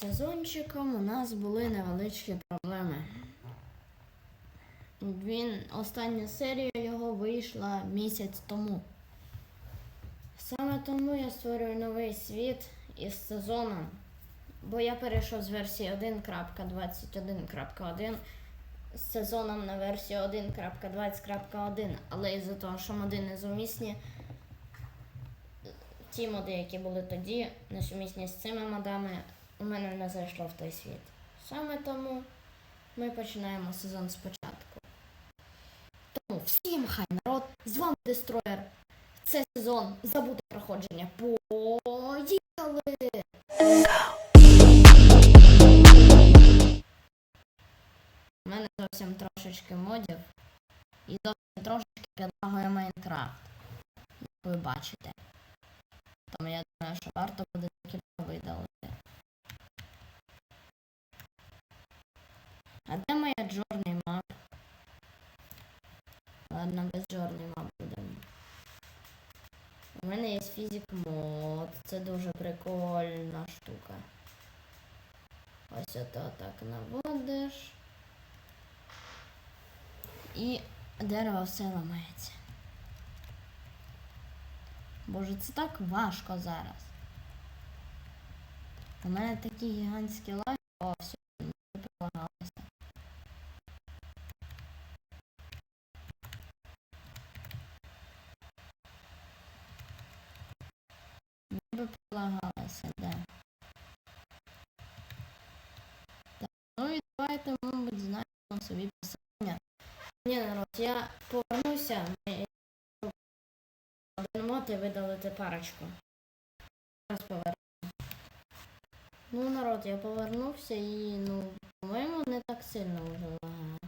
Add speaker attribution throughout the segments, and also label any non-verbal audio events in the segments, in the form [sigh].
Speaker 1: сезончиком у нас були невеличкі проблеми. Він остання серія його вийшла місяць тому. Саме тому я створюю новий світ із сезоном. Бо я перейшов з версії 1.21.1 з сезоном на версію 1.20.1. Але із-за того, що моди несумісні, ті моди, які були тоді, несумісні з цими модами, у мене не зайшло в той світ. Саме тому ми починаємо сезон спочатку. Тому всім хай народ, з вами Дестроєр. Це сезон забуте проходження. Поїхали! У мене зовсім трошечки модів і зовсім трошечки підлагує Майнкрафт. Як ви бачите. Тому я думаю, що варто буде таки видалити. А де моя Journey Map? Ладно, без Journey Map будемо. У мене є фізик мод. Це дуже прикольна штука. Ось ото так наводиш. І дерево все ламається. Боже, це так важко зараз. У мене такі гігантські лаги. О, все, собі писання. Ні, народ, я повернуся. Ми і видалити парочку. Зараз поверну. Ну, народ, я повернувся і, ну, по-моєму, не так сильно вже лагає.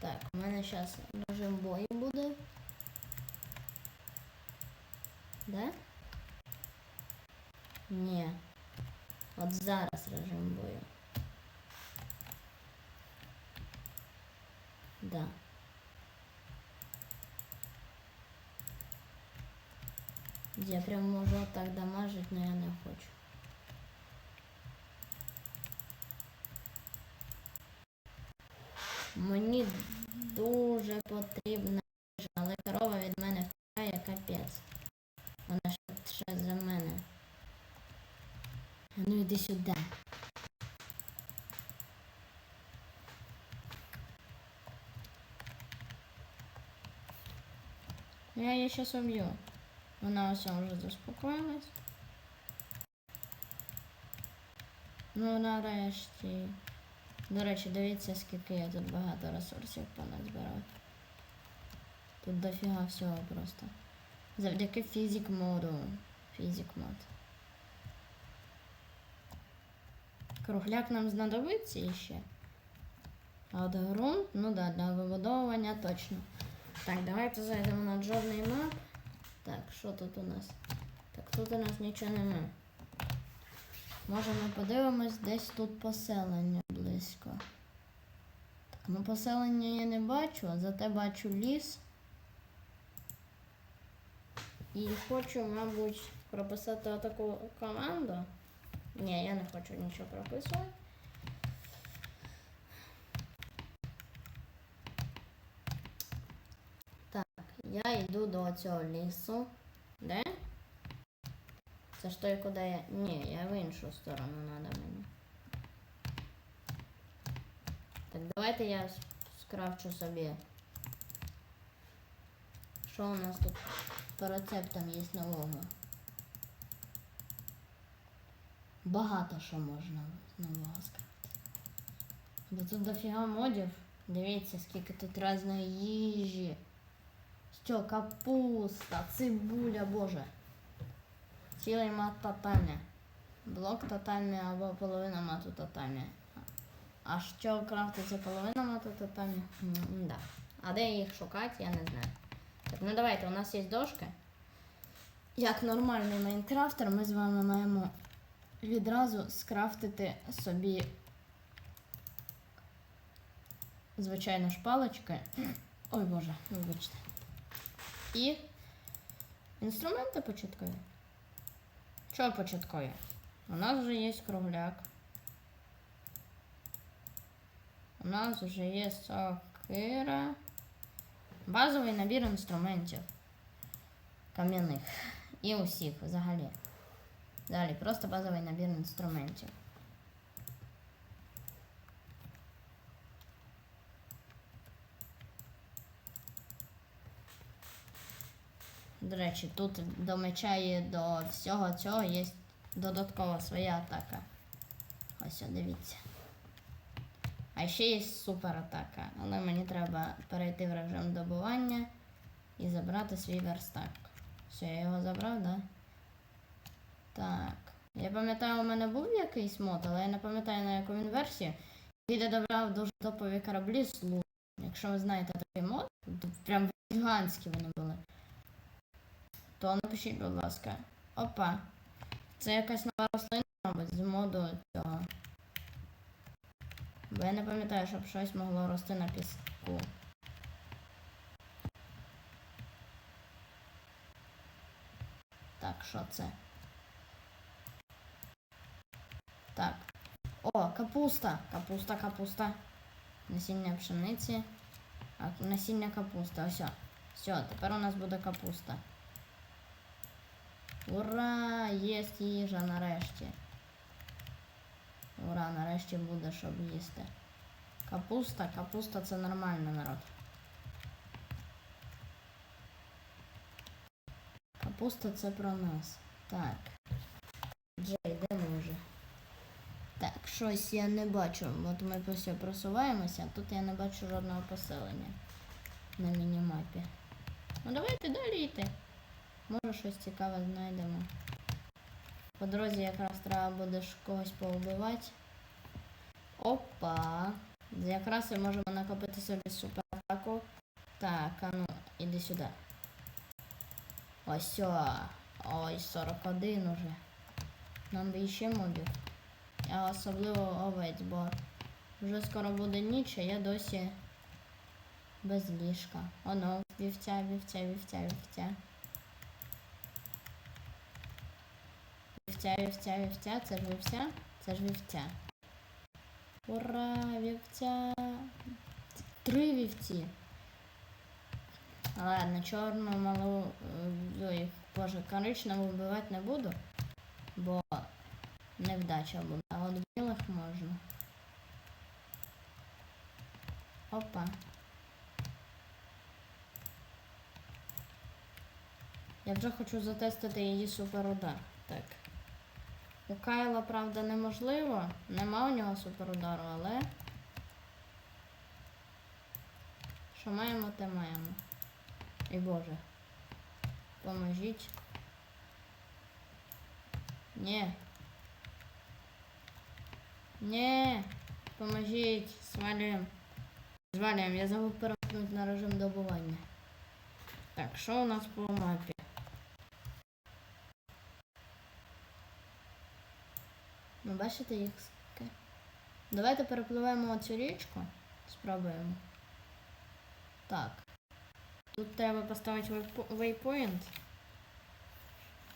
Speaker 1: Так, у мене зараз режим бою буде. Да? Ні. От зараз режим бою. Да. Я прям можу так дамажить, но я не хочу. Мені дуже потрібна їжа, але корова від мене втікає капець. Вона ще, за мене. Ну іди сюди. Я її зараз уб'ю. Вона ось вже заспокоїлась. Ну, нарешті. До речі, дивіться, скільки я тут багато ресурсів поназбирав. Тут дофіга всього просто. Завдяки фізик моду. Фізик мод. Кругляк нам знадобиться іще. А от ґрунт, ну да, для вибудовування точно. Так, давайте зайдемо на Journey Map. Так, що тут у нас? Так, тут у нас нічого немає. Може ми подивимось десь тут поселення близько. Так, ну поселення я не бачу, а зате бачу ліс. І хочу, мабуть, прописати таку команду. Ні, я не хочу нічого прописувати. Так, я йду до цього лісу. Де? Це ж той, куди я. Ні, я в іншу сторону треба мені. Так, давайте я скрафчу собі. Що у нас тут по рецептам є нового? Багато що можна нового скрафтити. Бо тут дофіга модів. Дивіться, скільки тут різної їжі. Що, капуста, цибуля, боже. Цілий мат татамі. Блок татамі або половина мату татамі. А що крафтиться половина мату татамі? М, Да. А де їх шукати, я не знаю. Так, ну давайте, у нас є дошки. Як нормальний майнкрафтер, ми з вами маємо відразу скрафтити собі, звичайно ж, палички. Ой боже, вибачте. І інструменти початкові. Чого початкові? У нас вже є кругляк. У нас вже є сокира. Базовий набір інструментів. Кам'яних. І усіх взагалі. Далі, просто базовий набір інструментів. До речі, тут до меча і до всього цього є додаткова своя атака. Ось, дивіться. А ще є суператака, але мені треба перейти в режим добування і забрати свій верстак. Все, я його забрав, да? Так. Я пам'ятаю, у мене був якийсь мод, але я не пам'ятаю на яку він версію. Він добрав дуже топові кораблі з лу. Якщо ви знаєте такий мод, то прям гігантські вони були. То напишіть, будь ласка. Опа. Це якась нова рослина, мабуть, з моду цього. Бо я не пам'ятаю, щоб щось могло рости на піску. Так, що це? Так. О, капуста! Капуста, капуста. Насіння пшениці. А, насіння капусти. Ось. Все, тепер у нас буде капуста. Ура! Є їжа нарешті. Ура, нарешті буде, щоб їсти. Капуста, капуста це нормально, народ. Капуста це про нас. Так. Джей, де ми вже? Так, щось я не бачу. От ми все просуваємося, а тут я не бачу жодного поселення на мінімапі. Ну давайте далі йти. Може щось цікаве знайдемо. По дорозі якраз треба буде когось поубивати. Опа. Якраз і можемо накопити собі суператаку. Так, а ну, іди сюди. Ось. Ой, 41 уже. Нам би ще мобів. А особливо овець, бо вже скоро буде ніч, а я досі без ліжка. Оно, вівця, вівця, вівця, вівця. Вівця, вівця, вівця, це ж вівця, це ж вівця. Ура, вівця. Три вівці. Ладно, чорну малу, е, ой, боже, коричневу вбивати не буду, бо невдача буде. А от білих можна. Опа. Я вже хочу затестити її суперудар. Так. У Кайла, правда, неможливо. Нема у нього суперудару, але. Що маємо, те маємо. І Боже. Поможіть. Ні. Ні. Поможіть. Свалюємо. Звалюємо. Я забув перемкнути на режим добування. Так, що у нас по мапі? Ну, бачите їх. ски- Давайте перепливемо цю річку. Спробуємо. Так. Тут треба поставити вейпо- вейпоінт.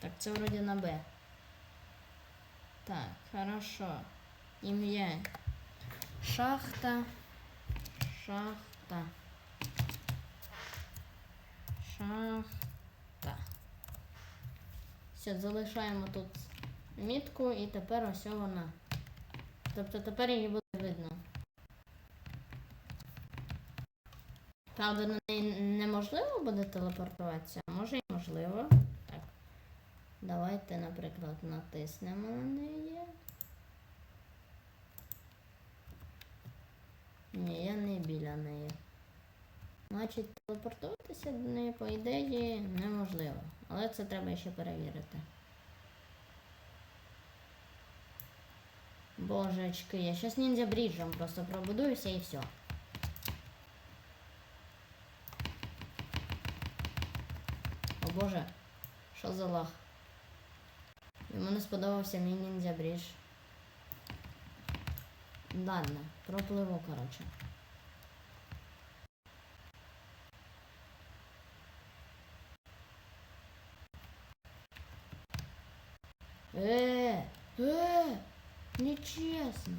Speaker 1: Так, це вроді на Б. Так, хорошо. Ім'я. Шахта. Шахта. Шахта. Все, залишаємо тут мітку і тепер ось вона. Тобто тепер її буде видно. Правда, на неї неможливо буде телепортуватися, а може і можливо. Так. Давайте, наприклад, натиснемо на неї. Ні, я не біля неї. Значить, телепортуватися до неї, по ідеї, неможливо. Але це треба ще перевірити. Божечки, я сейчас ниндзя бриджем просто пробудуюся і все. О боже, що за лах? Йому не сподобався мій ніндзя брідж. Ладно, пропливу, коротше. Е, Е, нечесно.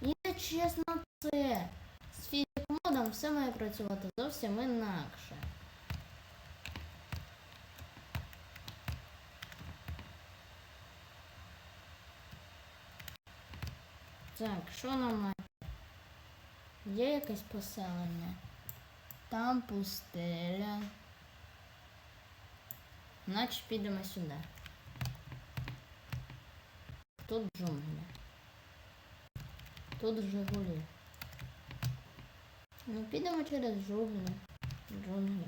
Speaker 1: Нечесно це. З фізик-модом все має працювати зовсім інакше. Так, що нам має? Є якесь поселення? Там пустеля. Значить підемо сюди. Тут джунглі. Тут Жигулі. Ну, підемо через джунглі. Джунглі.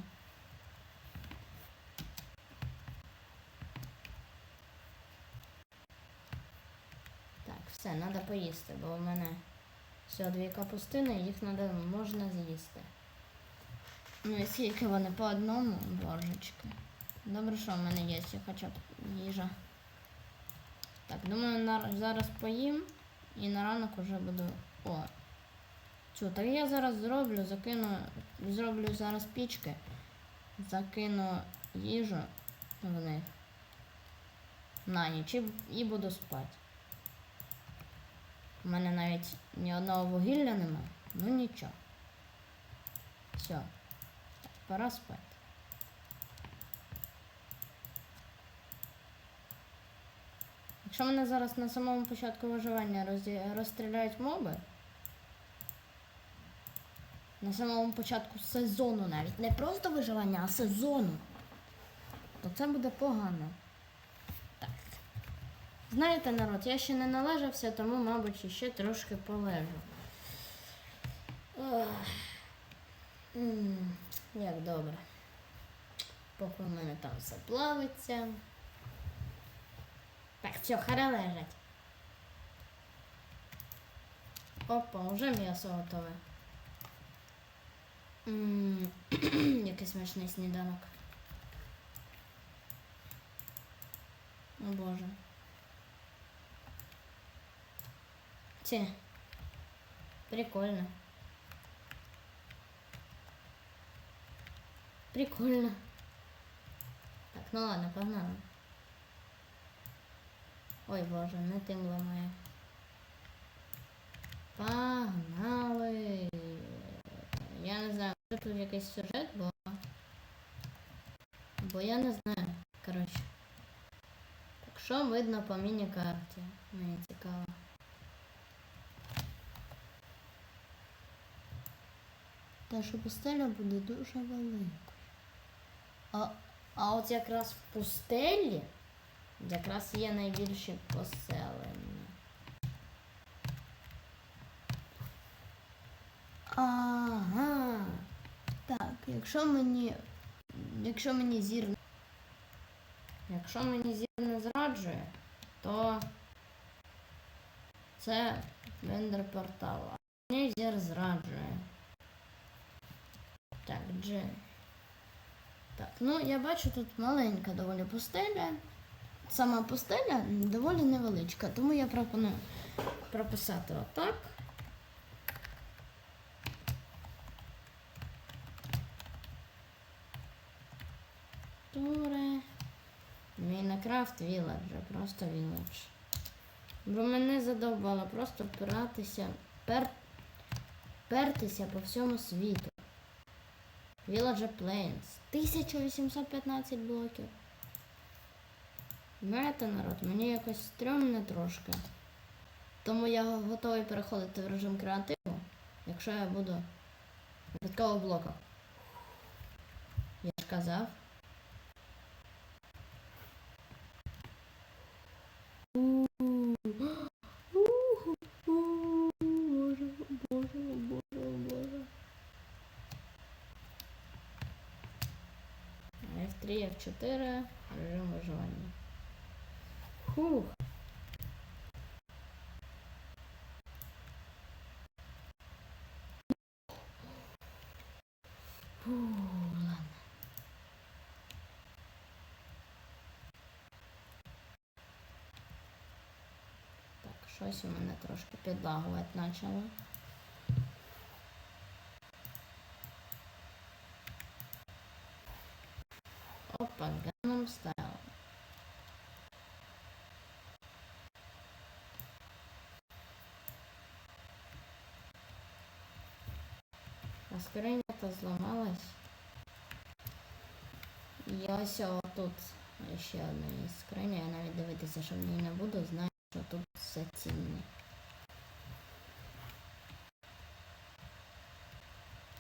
Speaker 1: Так, все, треба поїсти, бо в мене всього дві капустини, їх треба можна з'їсти. Ну і скільки вони по одному, божечки. Добре, що в мене є хоча б їжа. Так, думаю, зараз поїм і на ранок уже буду. О. Чу, так я зараз зроблю, закину, зроблю зараз пічки, закину їжу в них на ніч і, і буду спати. У мене навіть ні одного вугілля немає, ну нічого. Все, пора спати. Якщо мене зараз на самому початку виживання розі- розстріляють моби, на самому початку сезону навіть, не просто виживання, а сезону, то це буде погано. Так. Знаєте, народ, я ще не належався, тому, мабуть, ще трошки полежу. Ох. Як добре. Поки в мене там все плавиться. Так, все, хара лежать. Опа, вже м'ясо готове. М, [coughs] Який смачний сніданок. О боже. Ці. Прикольно. Прикольно. Так, ну ладно, погнали. Ой, боже, не тим ламає. Погнали. Я не знаю, може тут якийсь сюжет, бо. Бо я не знаю. Коротше. Так що видно по міні-карті? Мені цікаво. Та що пустеля буде дуже великою. А, а от якраз в пустелі якраз є найбільші поселення. Ага. Так, якщо мені. Якщо мені зір. Якщо мені зір не зраджує, то це вендер портал. А мені зір зраджує. Так, Джей. Так, ну я бачу тут маленька доволі пустеля. Сама пустеля доволі невеличка, тому я пропоную прописати отак. Туре. Мінекрафт Village, просто Village. Бо мене задовбало просто впиратися, пер, пертися по всьому світу. Village Plains. 1815 блоків. Знаєте, народ, мені якось стрьомно трошки. Тому я готовий переходити в режим креативу, якщо я буду в блоках. Я ж казав. У-у-у. У-у-у. Боже, боже, боже, боже. F3, F4, режим виживання. Так, щось у мене трошки підлагувати почало. Опа, Gangnam Style. Скриня то зламалась. І ось тут ще одна скриня. Я навіть дивитися, що в ній не буду, знаю, що тут все цінне.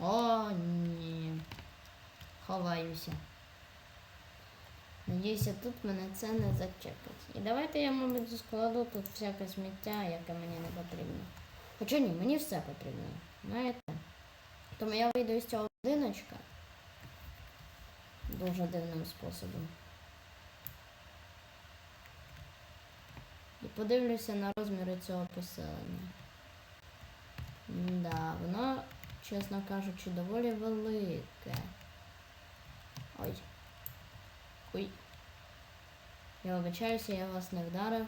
Speaker 1: О, ні. Ховаюся. Надіюся, тут мене це не зачепить. І давайте я, мабуть, складу тут всяке сміття, яке мені не потрібно. Хоча ні, мені все потрібно. Знаєте? Тому я вийду з цього будиночка дуже дивним способом. І подивлюся на розміри цього поселення. Да, воно, чесно кажучи, доволі велике. Ой. Ой. Я вибачаюся, я вас не вдарив.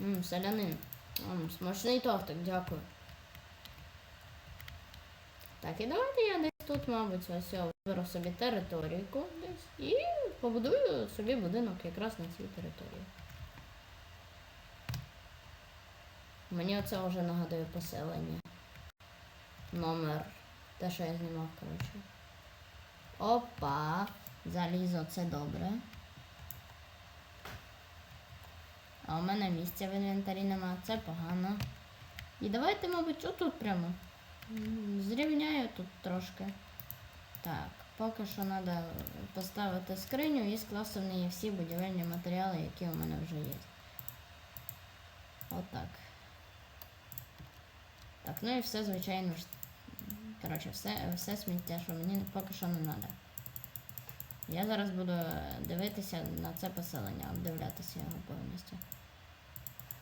Speaker 1: Ммм, солянин. М, смачний тортик, дякую. Так, і давайте я десь тут, мабуть, ось я виберу собі територійку десь і побудую собі будинок якраз на цій території. Мені оце вже нагадує поселення. Номер. Те, що я знімав, коротше. Опа. Залізо, це добре. А у мене місця в інвентарі нема, це погано. І давайте, мабуть, отут прямо. Зрівняю тут трошки. Так, поки що треба поставити скриню і скласти в неї всі будівельні матеріали, які у мене вже є. Отак. Так, ну і все, звичайно ж. Коротше, все, все сміття, що мені поки що не треба. Я зараз буду дивитися на це поселення, обдивлятися його повністю.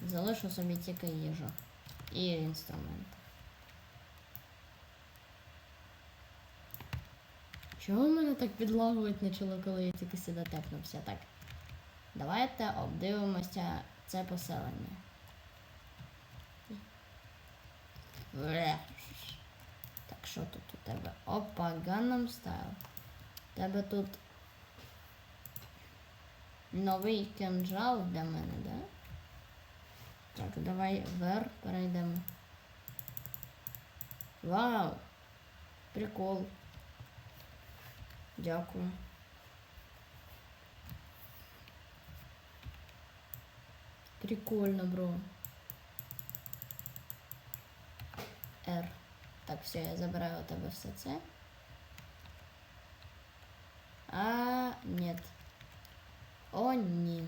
Speaker 1: Залишу собі тільки їжу і інструменти. Чого мене так підлагують почало, коли я тільки сюди тепнувся? Так. Давайте обдивимося це поселення. Так, що тут у тебе? Опа, Gangnam Style. У тебе тут новий кинжал для мене, да? Так, давай вверх перейдемо. Вау! Прикол. Дякую. Прикольно, бро. R. Так, все, я забираю у тебе все це. А, нет. О, ні.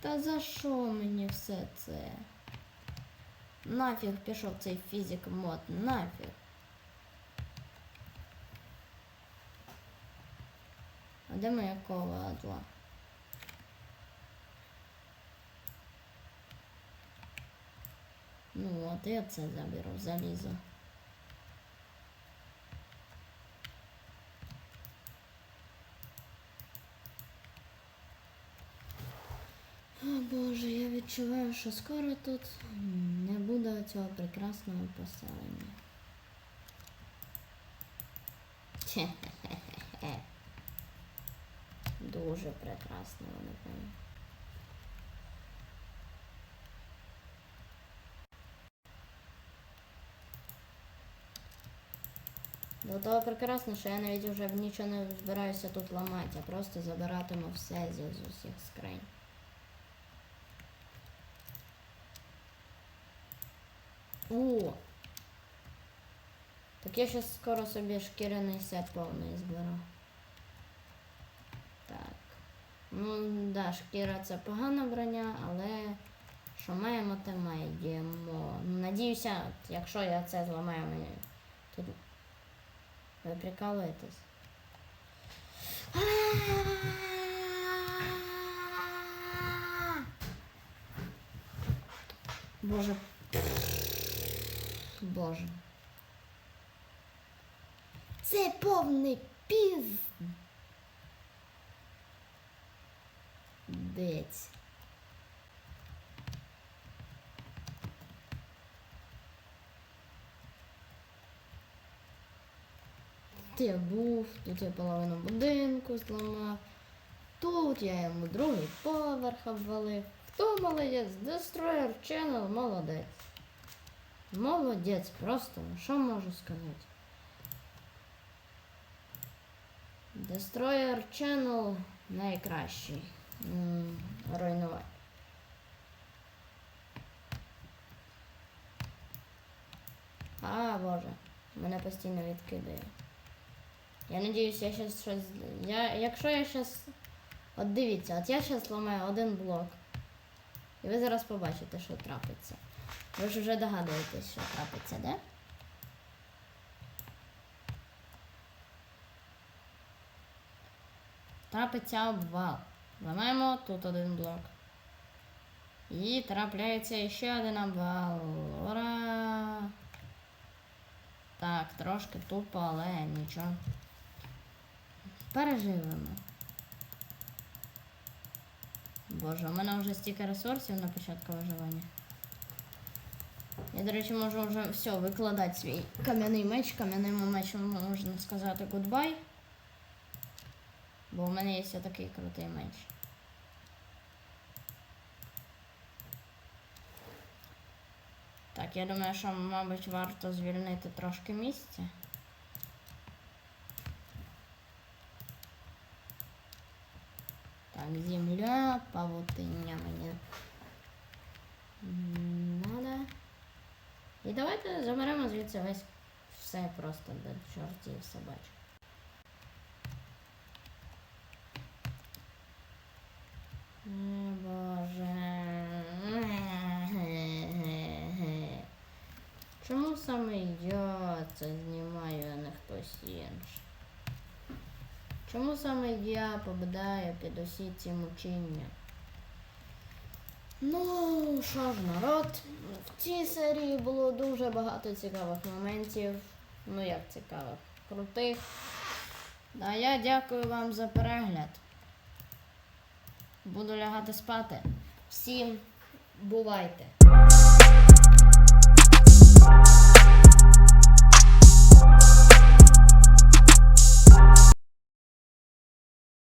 Speaker 1: Та за що мені все це? Нафіг пішов цей фізик мод, нафіг. Де моя кова адла? Ну от я це заберу, залізо. О Боже, я відчуваю, що скоро тут не буде цього прекрасного поселення. Хе-хе-хе-хе. Дуже прекрасно воно прям. До того прекрасно, що я навіть вже нічого не збираюся тут ламати, а просто забиратиму все з з усіх скринь. О! Так я зараз скоро собі шкіряний сет повний зберу. Так. Ну, да, шкіра це погана броня, але що маємо, те маємо. Ну, Надіюся, якщо я це зламаю, мені тут. Ви прикалуєтесь? Боже. Боже. Це повний піз. Дець. Тут я був, тут я половину будинку зламав. Тут я йому другий поверх обвалив. Хто молодець? Destroyer Channel молодець. Молодець, просто, ну, що можу сказати? Destroyer Channel найкращий. Руйнувати. А, боже, мене постійно відкидає. Я надіюсь, я щас щось. Я, якщо я щас. От дивіться, от я щас ламаю один блок. І ви зараз побачите, що трапиться. Ви ж вже догадуєтесь, що трапиться, да? Трапиться обвал. Ламаємо тут один блок. І трапляється ще один обвал. Ура! Так, трошки тупо, але нічого. Переживемо. Боже, у мене вже стільки ресурсів на початку виживання. Я, до речі, можу вже все викладати свій кам'яний меч. Кам'яним мечем можна сказати гудбай. Бо у мене є такий крутий меч. Так, я думаю, що, мабуть, варто звільнити трошки місця. Так, земля, павутиння мені. Надо. І давайте заберемо звідси весь все просто до чортів собачок. Чому саме я це знімаю, а не хтось інший? Чому саме я попадаю під усі ці мучення? Ну, що ж, народ, в цій серії було дуже багато цікавих моментів. Ну як цікавих, крутих. А я дякую вам за перегляд. Буду лягати спати. Всім бувайте!